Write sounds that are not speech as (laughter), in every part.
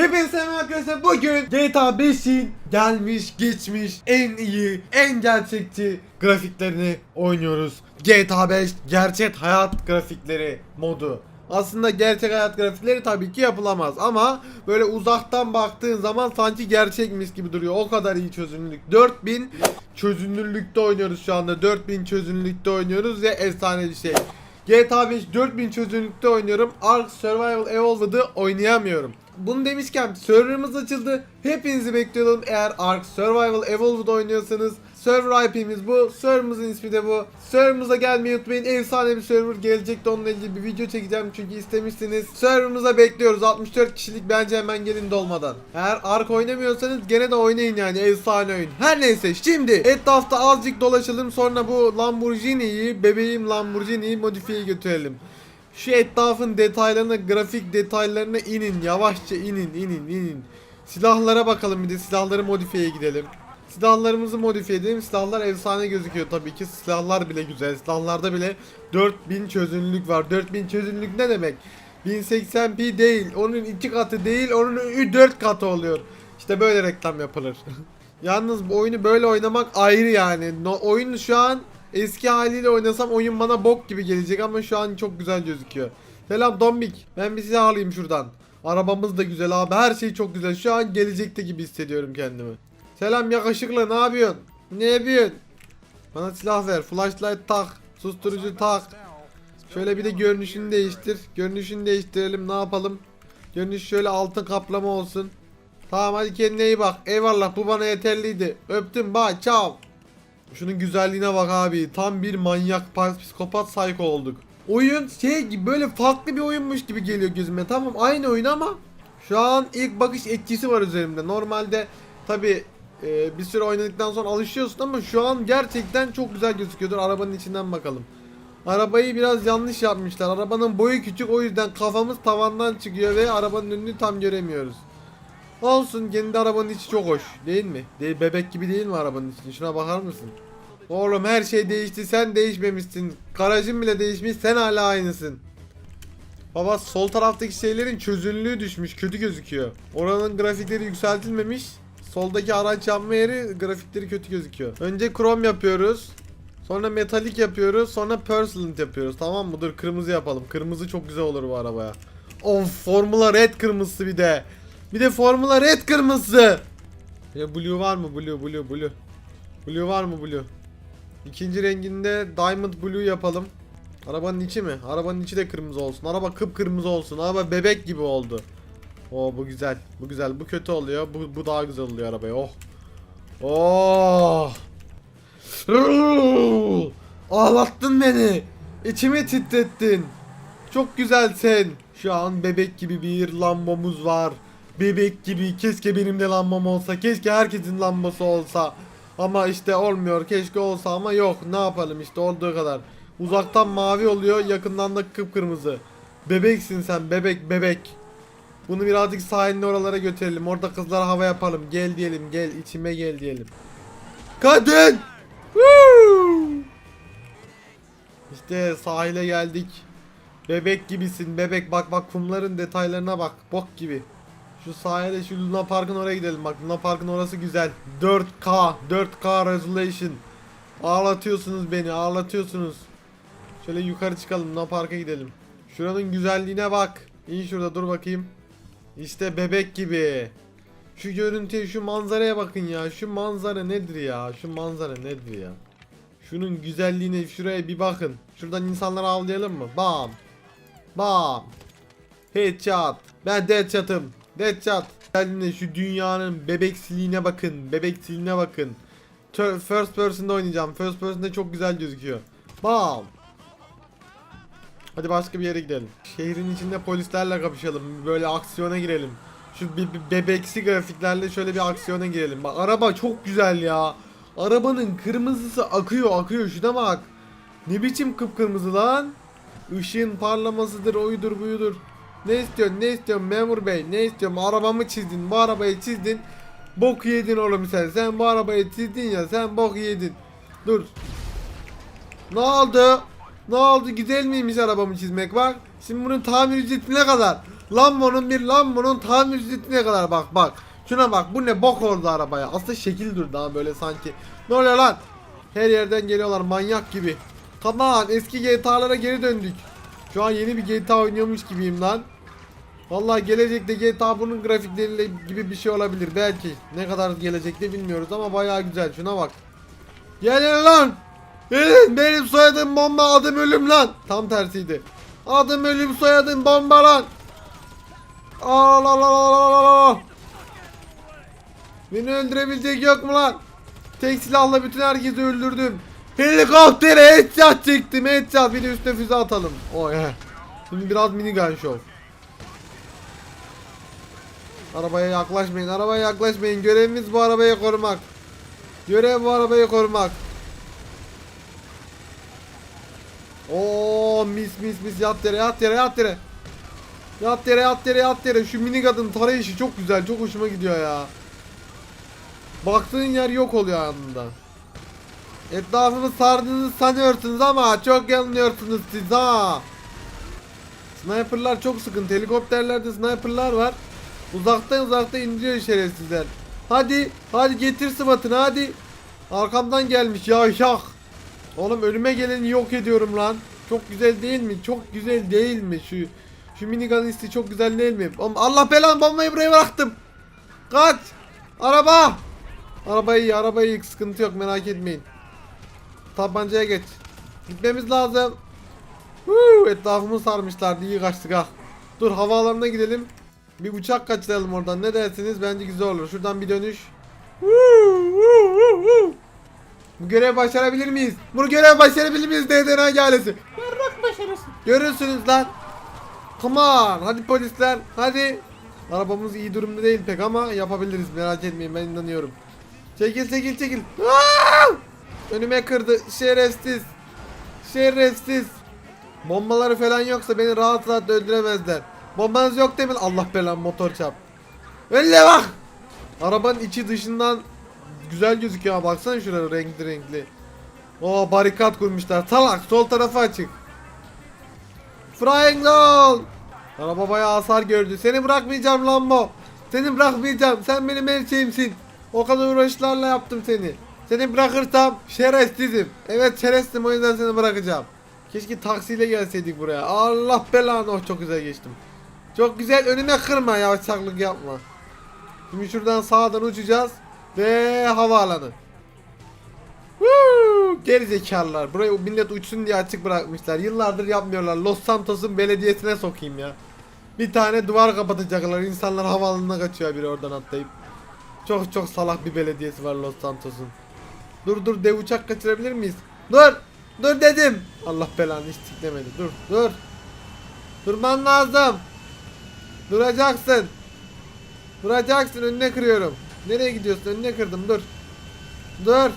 Hepinize selam arkadaşlar. Bugün GTA 5'in gelmiş geçmiş en iyi, en gerçekçi grafiklerini oynuyoruz. GTA 5 gerçek hayat grafikleri modu. Aslında gerçek hayat grafikleri tabii ki yapılamaz ama böyle uzaktan baktığın zaman sanki gerçekmiş gibi duruyor. O kadar iyi çözünürlük. 4000 çözünürlükte oynuyoruz şu anda. 4000 çözünürlükte oynuyoruz ve efsane bir şey. GTA 5 4000 çözünürlükte oynuyorum. Ark Survival Evolved'ı oynayamıyorum. Bunu demişken serverımız açıldı. Hepinizi bekliyordum. Eğer Ark Survival Evolved oynuyorsanız server IP'miz bu. Serverımızın ismi de bu. Serverımıza gelmeyi unutmayın. Efsane bir server gelecekti. Onunla ilgili bir video çekeceğim çünkü istemişsiniz. Serverımıza bekliyoruz. 64 kişilik bence hemen gelin dolmadan. Eğer Ark oynamıyorsanız gene de oynayın yani. Efsane oyun. Her neyse şimdi etrafta azıcık dolaşalım. Sonra bu Lamborghini'yi, bebeğim Lamborghini'yi modifiye götürelim. Şu etrafın detaylarına, grafik detaylarına inin. Yavaşça inin, inin, inin. Silahlara bakalım bir de silahları modifiyeye gidelim. Silahlarımızı modifiye edelim. Silahlar efsane gözüküyor tabii ki. Silahlar bile güzel. Silahlarda bile 4000 çözünürlük var. 4000 çözünürlük ne demek? 1080p değil. Onun iki katı değil. Onun 4 katı oluyor. İşte böyle reklam yapılır. (laughs) Yalnız bu oyunu böyle oynamak ayrı yani. No, oyun şu an eski haliyle oynasam oyun bana bok gibi gelecek ama şu an çok güzel gözüküyor. Selam Dombik. Ben bir silah alayım şuradan. Arabamız da güzel abi. Her şey çok güzel. Şu an gelecekte gibi hissediyorum kendimi. Selam yakışıklı. Ne yapıyorsun? Ne yapıyorsun? Bana silah ver. Flashlight tak. Susturucu tak. Şöyle bir de görünüşünü değiştir. Görünüşünü değiştirelim. Ne yapalım? Görünüş şöyle altın kaplama olsun. Tamam hadi kendine iyi bak. Eyvallah bu bana yeterliydi. Öptüm bye ciao. Şunun güzelliğine bak abi. Tam bir manyak, psikopat psycho olduk. Oyun şey gibi böyle farklı bir oyunmuş gibi geliyor gözüme. Tamam aynı oyun ama şu an ilk bakış etkisi var üzerimde. Normalde tabi bir süre oynadıktan sonra alışıyorsun ama şu an gerçekten çok güzel gözüküyordur. Arabanın içinden bakalım. Arabayı biraz yanlış yapmışlar. Arabanın boyu küçük o yüzden kafamız tavandan çıkıyor ve arabanın önünü tam göremiyoruz. Olsun kendi arabanın içi çok hoş değil mi? Değil, bebek gibi değil mi arabanın içi? Şuna bakar mısın? Oğlum her şey değişti sen değişmemişsin. Garajın bile değişmiş sen hala aynısın. Baba sol taraftaki şeylerin çözünürlüğü düşmüş kötü gözüküyor. Oranın grafikleri yükseltilmemiş. Soldaki araç yapma yeri grafikleri kötü gözüküyor. Önce krom yapıyoruz. Sonra metalik yapıyoruz. Sonra porcelain yapıyoruz. Tamam mı? Dur kırmızı yapalım. Kırmızı çok güzel olur bu arabaya. Of Formula Red kırmızısı bir de. Bir de Formula Red kırmızısı. Ya blue var mı? Blue, blue, blue. Blue var mı blue? İkinci renginde Diamond Blue yapalım. Arabanın içi mi? Arabanın içi de kırmızı olsun. Araba kıpkırmızı olsun. Araba bebek gibi oldu. Oo bu güzel. Bu güzel. Bu kötü oluyor. Bu, bu daha güzel oluyor arabaya. Oh. Oh. Ağlattın beni. İçimi titrettin. Çok güzelsin. Şu an bebek gibi bir lambamız var. Bebek gibi. Keşke benim de lambam olsa. Keşke herkesin lambası olsa. Ama işte olmuyor. Keşke olsa ama yok. Ne yapalım işte olduğu kadar. Uzaktan mavi oluyor. Yakından da kıpkırmızı. Bebeksin sen. Bebek bebek. Bunu birazcık sahilin oralara götürelim. Orada kızlara hava yapalım. Gel diyelim. Gel içime gel diyelim. Kadın! İşte sahile geldik. Bebek gibisin bebek bak bak kumların detaylarına bak bok gibi. Şu sahile şu Luna Park'ın oraya gidelim bak Luna Park'ın orası güzel. 4K 4K resolution. Ağlatıyorsunuz beni ağlatıyorsunuz. Şöyle yukarı çıkalım Luna Park'a gidelim. Şuranın güzelliğine bak. İn şurada dur bakayım. İşte bebek gibi. Şu görüntüye şu manzaraya bakın ya. Şu manzara nedir ya? Şu manzara nedir ya? Şunun güzelliğine şuraya bir bakın. Şuradan insanları avlayalım mı? Bam. Bam. Headshot. Ben deadshot'ım. Deadshot. Geldiğinde şu dünyanın bebeksiliğine bakın. Bebeksiliğine bakın. First person'da oynayacağım. First person'da çok güzel gözüküyor. Bam. Hadi başka bir yere gidelim. Şehrin içinde polislerle kapışalım. Böyle aksiyona girelim. Şu bir, bir bebeksi grafiklerle şöyle bir aksiyona girelim. Bak araba çok güzel ya. Arabanın kırmızısı akıyor akıyor şuna bak. Ne biçim kıpkırmızı lan? Işığın parlamasıdır oyudur buyudur. Ne istiyorsun ne istiyorsun memur bey ne istiyorum arabamı çizdin bu arabayı çizdin. Bok yedin oğlum sen sen bu arabayı çizdin ya sen bok yedin. Dur. Ne oldu? Ne oldu güzel miymiş arabamı çizmek bak. Şimdi bunun tamir ücreti ne kadar? Lambo'nun bir Lambo'nun tamir ücreti ne kadar bak bak. Şuna bak bu ne bok oldu arabaya. Aslında şekil durdu ha böyle sanki. Ne oluyor lan? Her yerden geliyorlar manyak gibi. Tamam eski GTA'lara geri döndük. Şu an yeni bir GTA oynuyormuş gibiyim lan. Vallahi gelecekte GTA bunun grafikleriyle gibi bir şey olabilir belki. Ne kadar gelecekte bilmiyoruz ama bayağı güzel. Şuna bak. Gelin lan. Gelin benim soyadım bomba adım ölüm lan. Tam tersiydi. Adım ölüm soyadım bomba lan. Allah Allah Allah Allah. Beni öldürebilecek yok mu lan? Tek silahla bütün herkesi öldürdüm. Helikoptere headshot çektim headshot. Bir de üstüne füze atalım. Oy he. Şimdi biraz minigun show. Arabaya yaklaşmayın, arabaya yaklaşmayın. Görevimiz bu arabayı korumak. Görev bu arabayı korumak. Oo mis mis mis yat yere yat yere yat yere. Yat yere yat yere yat yere. Şu mini kadın tarayışı çok güzel. Çok hoşuma gidiyor ya. Baktığın yer yok oluyor anında. Etrafımı sardığınızı sanıyorsunuz ama çok yanılıyorsunuz siz ha. Sniperlar çok sıkıntı. Helikopterlerde sniperlar var. Uzaktan uzaktan indiriyor şerefsizler. Hadi, hadi getir sıvatını hadi. Arkamdan gelmiş yavşak. Oğlum önüme geleni yok ediyorum lan. Çok güzel değil mi? Çok güzel değil mi? Şu şu minigun isti çok güzel değil mi? Oğlum Allah belanı bombayı buraya bıraktım. Kaç. Araba. Arabayı arabayı. Sıkıntı yok merak etmeyin. Tabancaya geç. Gitmemiz lazım. Huu, etrafımı sarmışlardı. iyi kaçtık ha. Dur havaalanına gidelim. Bir uçak kaçıralım oradan. Ne dersiniz? Bence güzel olur. Şuradan bir dönüş. Bu görev başarabilir miyiz? Bunu görev başarabilir miyiz? DDN ailesi. Yarrak başarısın. Görürsünüz lan. Come on. Hadi polisler. Hadi. Arabamız iyi durumda değil pek ama yapabiliriz. Merak etmeyin ben inanıyorum. Çekil çekil çekil. Aa! Önüme kırdı. Şerefsiz. Şerefsiz. Bombaları falan yoksa beni rahat rahat öldüremezler. Bombanız yok değil mi? Allah belan motor çap. Öyle bak. Arabanın içi dışından güzel gözüküyor ama baksana şuraya renkli renkli. O barikat kurmuşlar. Salak sol tarafı açık. Frying Roll. Araba bayağı hasar gördü. Seni bırakmayacağım Lambo. Seni bırakmayacağım. Sen benim her şeyimsin. O kadar uğraşlarla yaptım seni. Seni bırakırsam şerefsizim. Evet şerefsizim o yüzden seni bırakacağım. Keşke taksiyle gelseydik buraya. Allah belanı. Oh çok güzel geçtim. Çok güzel önüme kırma yavaşçaklık yapma. Şimdi şuradan sağdan uçacağız. Ve havaalanı. Woo! Geri zekalılar. Burayı millet uçsun diye açık bırakmışlar. Yıllardır yapmıyorlar. Los Santos'un belediyesine sokayım ya. Bir tane duvar kapatacaklar. İnsanlar havaalanına kaçıyor biri oradan atlayıp. Çok çok salak bir belediyesi var Los Santos'un. Dur dur dev uçak kaçırabilir miyiz? Dur! Dur dedim. Allah belanı hiç tiklemedi. Dur dur. Durman lazım. Duracaksın. Duracaksın önüne kırıyorum. Nereye gidiyorsun? Önüne kırdım dur. Dur.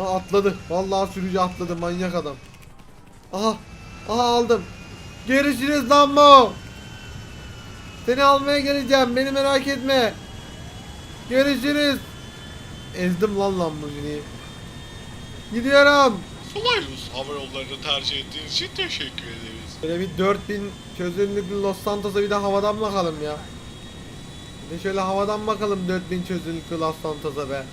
Aa atladı. Vallahi sürücü atladı manyak adam. Aha. Aha aldım. Görüşürüz Lambo. Seni almaya geleceğim. Beni merak etme. Görüşürüz. Ezdim lan Lamborghini'yi. Gidiyorum. Ucuz hava yollarını tercih ettiğiniz için teşekkür ederiz. Böyle bir 4000 çözünürlüklü Los Santos'a bir de havadan bakalım ya. Bir de şöyle havadan bakalım 4000 çözünürlüklü Los Santos'a be.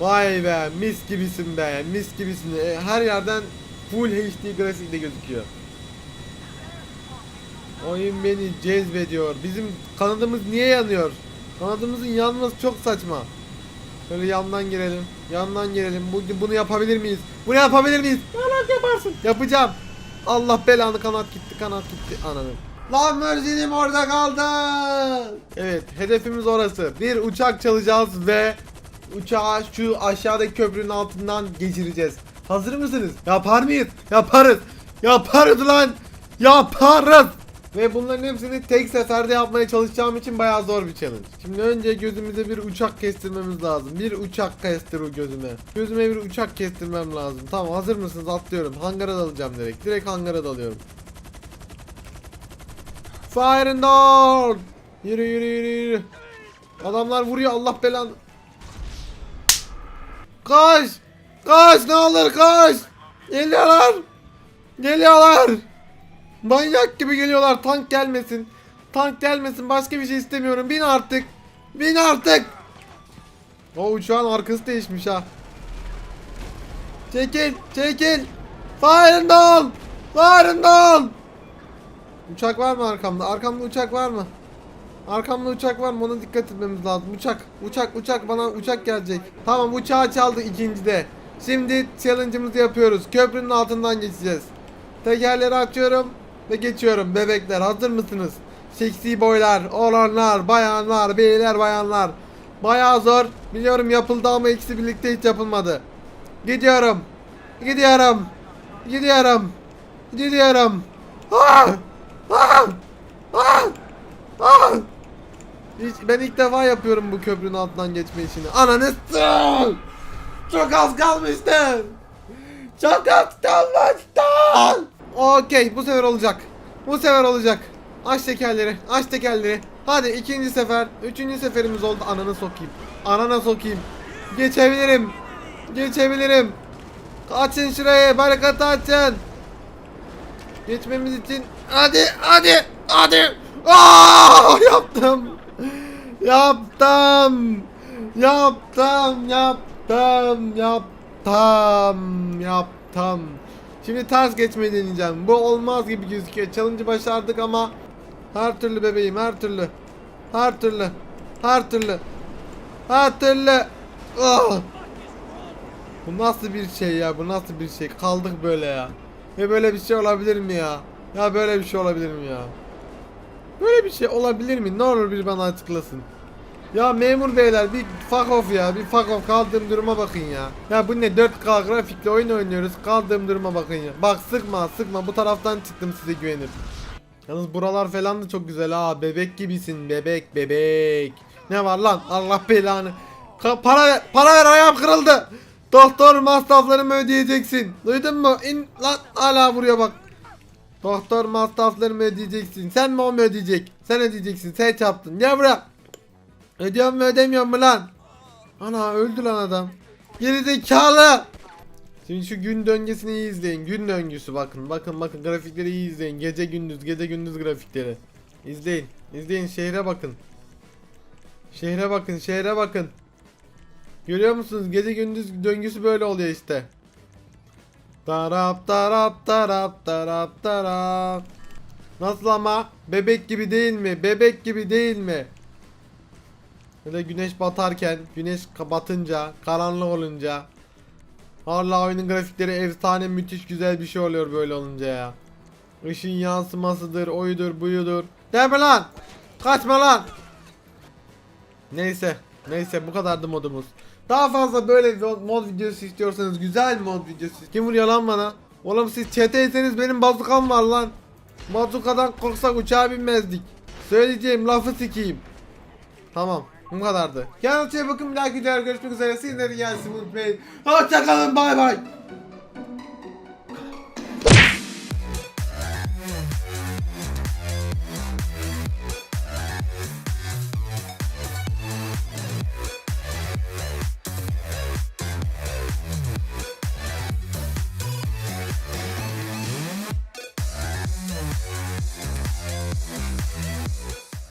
Vay be mis gibisin be mis gibisin. E, her yerden full HD grafikle gözüküyor. Oyun beni cezbediyor. Bizim kanadımız niye yanıyor? Kanadımızın yanması çok saçma. Şöyle yandan girelim. Yandan girelim. Bu, bunu yapabilir miyiz? Bunu yapabilir miyiz? Kanat yaparsın. Yapacağım. Allah belanı kanat gitti kanat gitti ananı. Lan Mersin'im orada kaldı. Evet hedefimiz orası. Bir uçak çalacağız ve uçağı şu aşağıdaki köprünün altından geçireceğiz. Hazır mısınız? Yapar mıyız? Yaparız. Yaparız lan. Yaparız. Ve bunların hepsini tek seferde yapmaya çalışacağım için bayağı zor bir challenge. Şimdi önce gözümüze bir uçak kestirmemiz lazım. Bir uçak kestir o gözüme. Gözüme bir uçak kestirmem lazım. Tamam hazır mısınız? Atlıyorum. Hangara dalacağım direkt. Direkt hangara dalıyorum. Fire and down. Yürü yürü yürü yürü. Adamlar vuruyor Allah belanı. Kaç! Kaç ne olur kaç! Geliyorlar! Geliyorlar! Manyak gibi geliyorlar. Tank gelmesin. Tank gelmesin. Başka bir şey istemiyorum. Bin artık. Bin artık. O uçağın arkası değişmiş ha. Çekil, çekil. Fire'ın ol. Uçak var mı arkamda? Arkamda uçak var mı? Arkamda uçak var mı? Ona dikkat etmemiz lazım. Uçak, uçak, uçak bana uçak gelecek. Tamam uçağı çaldık ikincide. Şimdi challenge'ımızı yapıyoruz. Köprünün altından geçeceğiz. Tekerleri açıyorum ve geçiyorum. Bebekler hazır mısınız? Seksi boylar, oğlanlar, bayanlar, beyler, bayanlar. Bayağı zor. Biliyorum yapıldı ama ikisi birlikte hiç yapılmadı. Gidiyorum. Gidiyorum. Gidiyorum. Gidiyorum. Ah! Ah! Ah! Ah! Hiç, ben ilk defa yapıyorum bu köprünün altından geçme işini. Ananı Çok az kalmıştı. Çok az kalmıştı. Okey bu sefer olacak. Bu sefer olacak. Aç tekerleri. Aç tekerleri. Hadi ikinci sefer. Üçüncü seferimiz oldu. Ananı sokayım. Anana sokayım. Geçebilirim. Geçebilirim. Açın şurayı. Barikatı açın. Geçmemiz için. Hadi hadi hadi. Aa, (laughs) yaptım. Yaptım. Yaptım. Yaptım. Yaptım. Yaptım. Şimdi ters geçmeyi deneyeceğim. Bu olmaz gibi gözüküyor. Challenge'ı başardık ama her türlü bebeğim her türlü. Her türlü. Her türlü. Her türlü. Ah! Bu nasıl bir şey ya? Bu nasıl bir şey? Kaldık böyle ya. Ve böyle bir şey olabilir mi ya? Ya böyle bir şey olabilir mi ya? Böyle bir şey olabilir mi? Ne olur bir bana açıklasın. Ya memur beyler bir fuck off ya. Bir fuck off kaldığım duruma bakın ya. Ya bu ne 4K grafikle oyun oynuyoruz. Kaldığım duruma bakın ya. Bak sıkma sıkma bu taraftan çıktım size güvenip. Yalnız buralar falan da çok güzel ha. Bebek gibisin bebek bebek. Ne var lan Allah belanı. Ka- para ver para ver ayağım kırıldı. Doktor masraflarımı ödeyeceksin. Duydun mu? İn lan hala buraya bak. Doktor masraflarımı ödeyeceksin. Sen mi o mu ödeyecek? Sen ödeyeceksin. Sen çarptın. Gel buraya. Ödüyor mu ödemiyor mu lan? Ana öldü lan adam. Geri zekalı. Şimdi şu gün döngüsünü iyi izleyin. Gün döngüsü bakın. Bakın bakın grafikleri iyi izleyin. Gece gündüz gece gündüz grafikleri. İzleyin. İzleyin şehre bakın. Şehre bakın şehre bakın. Görüyor musunuz? Gece gündüz döngüsü böyle oluyor işte. Tarap tarap tarap tarap tarap. Nasıl ama? Bebek gibi değil mi? Bebek gibi değil mi? Böyle güneş batarken, güneş batınca, karanlık olunca. Hala oyunun grafikleri efsane müthiş güzel bir şey oluyor böyle olunca ya. Işın yansımasıdır, oyudur, buyudur. Mi lan? Kaçma lan. Neyse. Neyse bu kadardı modumuz. Daha fazla böyle mod videosu istiyorsanız güzel mod videosu. Kim vuruyor lan bana? Oğlum siz çeteyseniz benim bazukam var lan. Bazukadan korksak uçağa binmezdik. Söyleyeceğim lafı sikeyim. Tamam. Bu kadardı. İyi bakın. Bir dahaki videoda görüşmek üzere. Sizleri gelsin unutmayın. Hoşçakalın. Bay bay.